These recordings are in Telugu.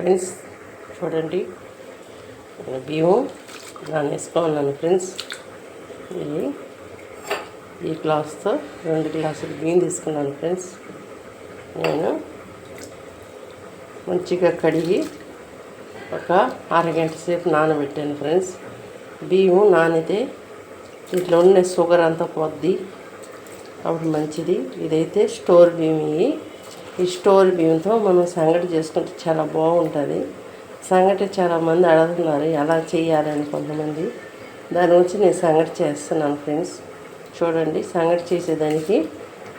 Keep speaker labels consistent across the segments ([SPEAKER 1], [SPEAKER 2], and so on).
[SPEAKER 1] ఫ్రెండ్స్ చూడండి. బియ్యం దాన్ని వేసుకోవాలను ఫ్రెండ్స్. ఇది ఈ గ్లాస్తో రెండు గ్లాసులు బియ్యం తీసుకున్నాను ఫ్రెండ్స్. నేను మంచిగా కడిగి ఒక అరగంట సేపు నానబెట్టాను ఫ్రెండ్స్. బియ్యం నానితే దీంట్లో ఉన్న షుగర్ అంతా పోద్ది. అప్పుడు మంచిది. ఇదైతే స్టోర్ బియ్యం ఈ స్టోర్ బియ్యంతో మనం సంగటి చేసుకుంటే చాలా బాగుంటుంది. సంగటి చాలామంది అడుగుతున్నారు ఎలా చేయాలని కొంతమంది. దాని గురించి నేను సంగటి చేస్తున్నాను ఫ్రెండ్స్. చూడండి సంగటి చేసేదానికి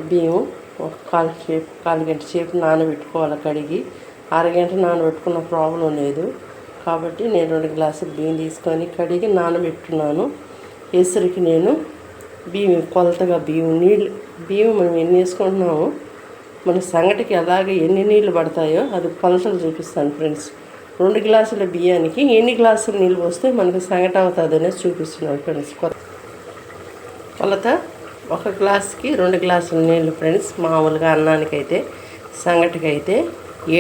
[SPEAKER 1] బియ్యం ఒక కాలు సేపు కాలు గంట సేపు నానబెట్టుకోవాలి కడిగి. అరగంట నానబెట్టుకున్న ప్రాబ్లం లేదు. కాబట్టి నేను రెండు గ్లాసులు బియ్యం తీసుకొని కడిగి నానబెట్టున్నాను. ఎసురికి నేను బియ్యం కొలతగా బియ్యం నీళ్ళు బియ్యం మనం ఎన్ని వేసుకుంటున్నామో మన సంగటికి ఎలాగే ఎన్ని నీళ్ళు పడతాయో అది కొలతలు చూపిస్తాను ఫ్రెండ్స్. రెండు గ్లాసుల బియ్యానికి ఎన్ని గ్లాసులు నీళ్ళు పోస్తే మనకి సంగట అవుతుంది అనేది చూపిస్తున్నాను ఫ్రెండ్స్. కొలత ఒక గ్లాస్కి రెండు గ్లాసుల నీళ్ళు ఫ్రెండ్స్. మామూలుగా అన్నానికి అయితే సంగటికి అయితే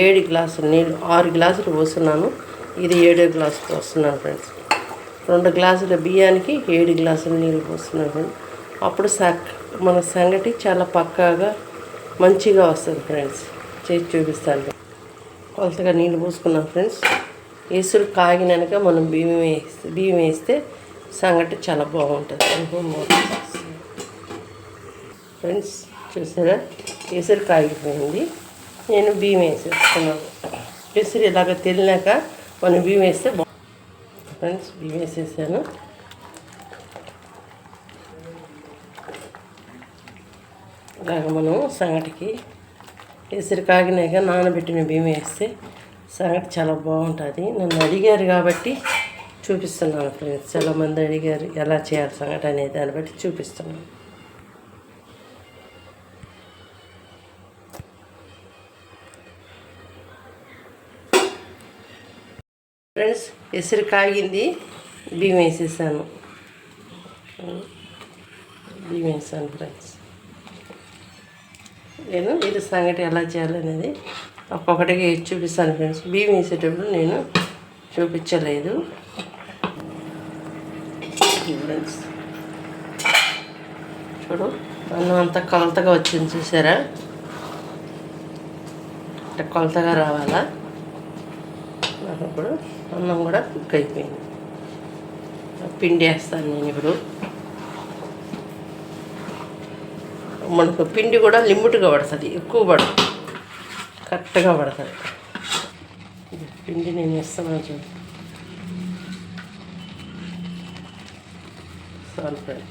[SPEAKER 1] ఏడు గ్లాసుల నీళ్ళు ఆరు గ్లాసులు పోస్తున్నాను. ఇది ఏడో గ్లాసు పోస్తున్నాను ఫ్రెండ్స్. రెండు గ్లాసుల బియ్యానికి ఏడు గ్లాసుల నీళ్ళు పోస్తున్నాను ఫ్రెండ్స్. అప్పుడు సక్ మన సంగటి చాలా పక్కాగా మంచిగా వస్తుంది ఫ్రెండ్స్. చేసి చూపిస్తాను. కొలతగా నీళ్ళు పోసుకున్నాం ఫ్రెండ్స్. ఎసురు కాగినాక మనం బియ్యం వేస్తే బియ్యం వేస్తే సంగటి చాలా బాగుంటుంది. ఫ్రెండ్స్ చూసారా? ఎసురు కాగిపోయింది. నేను బియ్యం వేసేస్తున్నాను ఎసురు ఇలాగ తెలినాక మనం బియ్యం వేస్తే బా ఫ్రెండ్స్ బియ్యం వేసేసాను. ఇలాగ మనం సంగటికి ఎసిరి కాగినాక నానబెట్టిన బియ్యం వేస్తే సంగటి చాలా బాగుంటుంది. నన్ను అడిగారు కాబట్టి చూపిస్తున్నాను ఫ్రెండ్స్. చాలామంది అడిగారు ఎలా చేయాలి సంగటి అనే దాన్ని బట్టి చూపిస్తున్నాను. ఫ్రెండ్స్ ఎసురు కాగింది బియ్యం వేసేసాను. బియ్యం వేసాను ఫ్రెండ్స్. నేను ఇది సంగటి ఎలా చేయాలనేది ఒక్కొక్కటిగా చూపిస్తాను ఫ్రెండ్స్ బియ్యం వేసేటప్పుడు నేను చూపించలేదు. ఫ్రెండ్స్ చూడు అన్నం అంతా కొలతగా వచ్చింది చూసారా? అంటే కొలతగా రావాలా? నాకు ఇప్పుడు అన్నం కూడా కుక్ అయిపోయింది. పిండి వేస్తాను నేను ఇప్పుడు. మనకు పిండి కూడా లిమిట్గా పడుతుంది ఎక్కువ పడదు. కరెక్ట్గా పడుతుంది. పిండి నేను వేస్తున్నాను చూడు. చాలు ఫ్రెండ్.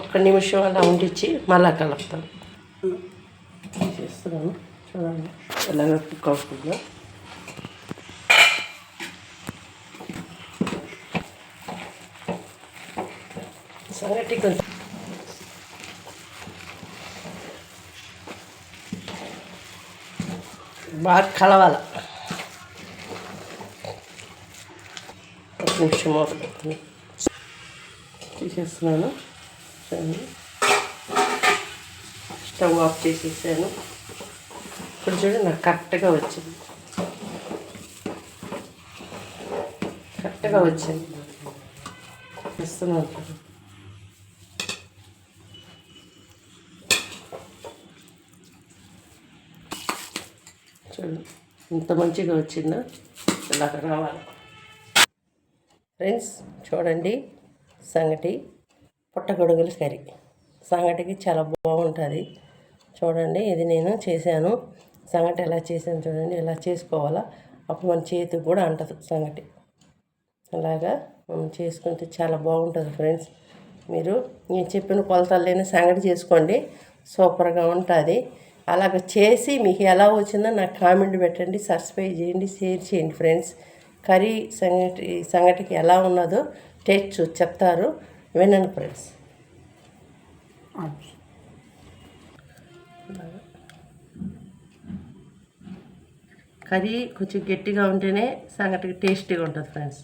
[SPEAKER 1] ఒక్క నిమిషం అలా ఉండిచ్చి మళ్ళా కలుపుతాను. చేస్తున్నాను. చూడండి ఎలాగ కుక్ అవుతుందో. సంగటి కొంచెం బాగా కలవాలి. ఒక నిమిషం తీసేస్తున్నాను. స్టవ్ ఆఫ్ చేసేసాను. ఇప్పుడు చూడండి నాకు కరెక్ట్గా వచ్చింది. కరెక్ట్గా వచ్చింది. ఇస్తున్నాను చూడండి ఇంత మంచిగా వచ్చిందో? ఇలాగ రావాలి. ఫ్రెండ్స్ చూడండి సంగటి. పుట్టగొడుగుల కర్రీ. సంగటికి చాలా బాగుంటుంది. చూడండి ఇది నేను చేశాను. సంగటి ఎలా చేశాను చూడండి ఎలా చేసుకోవాలా? అప్పుడు మన చేతికి కూడా అంటదు సంగటి. అలాగా మనం చేసుకుంటే చాలా బాగుంటుంది ఫ్రెండ్స్. మీరు నేను చెప్పిన కొలతలు లేని సంగటి చేసుకోండి. సూపర్గా ఉంటుంది. అలాగ చేసి మీకు ఎలా వచ్చిందో నాకు కామెంట్ పెట్టండి సబ్స్క్రైబ్ చేయండి షేర్ చేయండి ఫ్రెండ్స్. కర్రీ సంగటి సంగటికి ఎలా ఉన్నదో టేస్ట్ చూసి చెప్తారు. వినండి ఫ్రెండ్స్. కర్రీ కొంచెం గట్టిగా ఉంటేనే సంగటికి టేస్టీగా ఉంటుంది ఫ్రెండ్స్.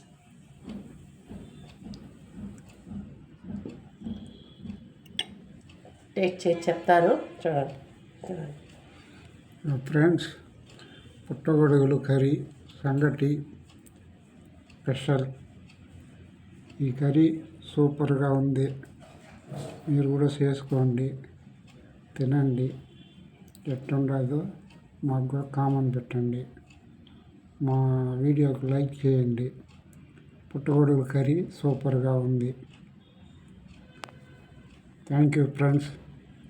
[SPEAKER 1] టేస్ట్ చేసి చెప్తారు. చూడండి.
[SPEAKER 2] ఫ్రెండ్స్ పుట్టగొడుగులు కర్రీ సంగటి స్పెషల్. ఈ కర్రీ సూపర్గా ఉంది. మీరు కూడా చేసుకోండి తినండి. ఎట్లుండదో మాకు కూడా కామెంట్ పెట్టండి. మా వీడియోకి లైక్ చేయండి. పుట్టగొడుగుల కర్రీ సూపర్గా ఉంది. Thank you friends.